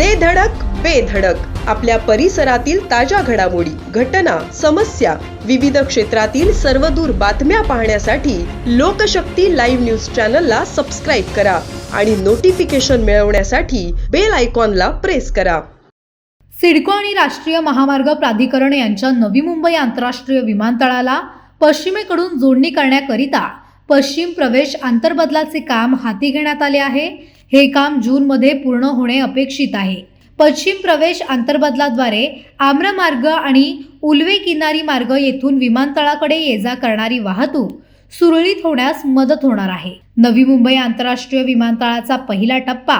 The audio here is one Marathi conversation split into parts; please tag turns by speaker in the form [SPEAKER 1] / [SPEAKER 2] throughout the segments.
[SPEAKER 1] दे धडक बेधडक आपल्या परिसरातील ताज्या घडामोडी घटना समस्या विविध क्षेत्रातील सर्वदूर बातम्या पाहण्यासाठी लोकशक्ती लाईव्ह न्यूज चॅनलला सबस्क्राईब करा आणि नोटिफिकेशन मिळवण्यासाठी बेल आयकॉनला प्रेस करा.
[SPEAKER 2] सिडको आणि राष्ट्रीय महामार्ग प्राधिकरण यांच्या नवी मुंबई आंतरराष्ट्रीय विमानतळाला पश्चिमेकडून जोडणी करण्याकरिता पश्चिम प्रवेश आंतरबदलाचे काम हाती घेण्यात आले आहे. हे काम जूनमध्ये पूर्ण होणे अपेक्षित आहे. पश्चिम प्रवेश आंतरबदलाद्वारे आम्रमार्ग आणि उल्वे किनारी मार्ग येथून विमानतळाकडे ये जा करणारी वाहतूक सुरळीत होण्यास मदत होणार आहे. नवी मुंबई आंतरराष्ट्रीय विमानतळाचा पहिला टप्पा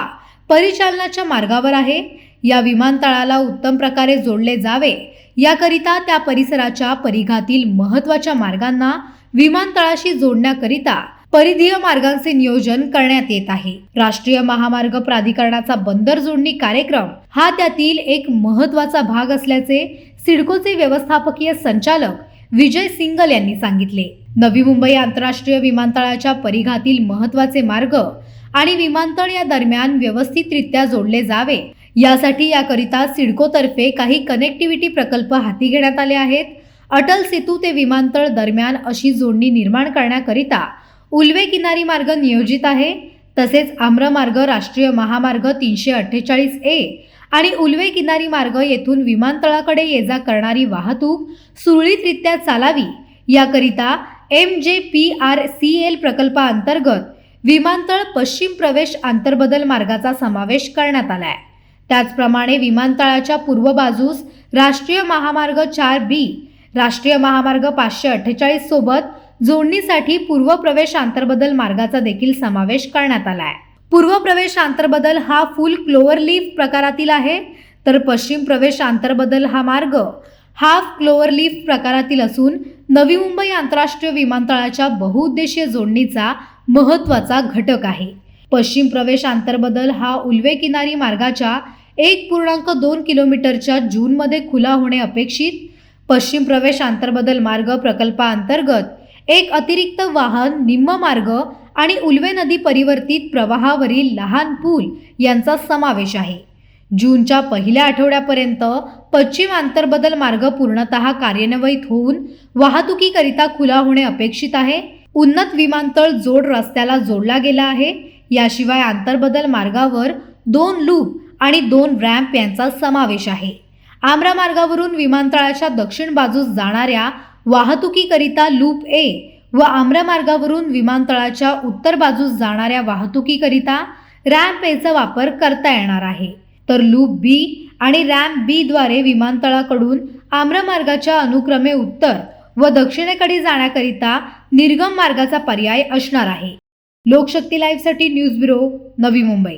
[SPEAKER 2] परिचालनाच्या मार्गावर आहे. या विमानतळाला उत्तम प्रकारे जोडले जावे याकरिता त्या परिसराच्या परिघातील महत्त्वाच्या मार्गांना विमानतळाशी जोडण्याकरिता परिधीय मार्गांचे नियोजन करण्यात येत आहे. राष्ट्रीय महामार्ग प्राधिकरणाचा बंदर जोडणी कार्यक्रम हा त्यातील एक महत्त्वाचा भाग असल्याचे सिडकोचे व्यवस्थापकीय संचालक विजय सिंगल यांनी सांगितले. नवी मुंबई आंतरराष्ट्रीय विमानतळाच्या परिघातील महत्त्वाचे मार्ग आणि विमानतळ या दरम्यान व्यवस्थितरित्या जोडले जावे यासाठी याकरिता सिडकोतर्फे काही कनेक्टिव्हिटी प्रकल्प हाती घेण्यात आले आहेत. अटल सेतू ते विमानतळ दरम्यान अशी जोडणी निर्माण करण्याकरिता उल्वे किनारी मार्ग नियोजित आहे. तसेच आम्रमार्ग राष्ट्रीय महामार्ग तीनशे अठ्ठेचाळीस ए आणि उल्वे किनारी मार्ग येथून विमानतळाकडे ये जा करणारी वाहतूक सुरळीतरित्या चालावी. याकरिता M J P R C L प्रकल्पाअंतर्गत विमानतळ पश्चिम प्रवेश आंतरबदल मार्गाचा समावेश करण्यात आला आहे त्याचप्रमाणे विमानतळाच्या पूर्व बाजूस राष्ट्रीय महामार्ग चार बी राष्ट्रीय महामार्ग पाचशे अठ्ठेचाळीस सोबत जोडणीसाठी पूर्व प्रवेश आंतरबदल मार्गाचा देखील समावेश करण्यात आला आहे. पूर्व प्रवेश आंतरबदल हा फुल क्लोअर लीफ प्रकारातील आहे तर पश्चिम प्रवेश आंतरबदल हा मार्ग हाफ क्लोअर लीफ प्रकारातील असून नवी मुंबई आंतरराष्ट्रीय विमानतळाच्या बहुउद्देशीय जोडणीचा महत्त्वाचा घटक आहे. पश्चिम प्रवेश आंतरबदल हा उल्वे किनारी मार्गाच्या एक पूर्णांक दोन किलोमीटरच्या जूनमध्ये खुला होणे अपेक्षित. पश्चिम प्रवेश आंतरबदल मार्ग प्रकल्पाअंतर्गत एक अतिरिक्त वाहन निम्म मार्ग आणि उल्वे नदी परिवर्तित प्रवाहावरील लहान पूल यांचा समावेश आहे. जूनच्या पहिल्या आठवड्यापर्यंत पश्चिम आंतरबदल मार्ग पूर्णतः कार्यान्वित होऊन वाहतुकीकरिता खुला होणे अपेक्षित आहे. उन्नत विमानतळ जोड रस्त्याला जोडला गेला आहे. याशिवाय आंतरबदल मार्गावर दोन लूप आणि दोन रॅम्प यांचा समावेश आहे. आम्रा मार्गावरून विमानतळाच्या दक्षिण बाजूस जाणाऱ्या वाहतुकीकरिता लूप ए व आम्रा मार्गावरून विमानतळाच्या उत्तर बाजूस जाणाऱ्या वाहतुकीकरिता रॅम्प एचा वापर करता येणार आहे. तर लूप बी आणि रॅम्प बी द्वारे विमानतळाकडून आम्र मार्गाच्या अनुक्रमे उत्तर व दक्षिणेकडे जाण्याकरिता निर्गम मार्गाचा पर्याय असणार आहे. लोकशक्ती लाईव्हसाठी न्यूज ब्युरो नवी मुंबई.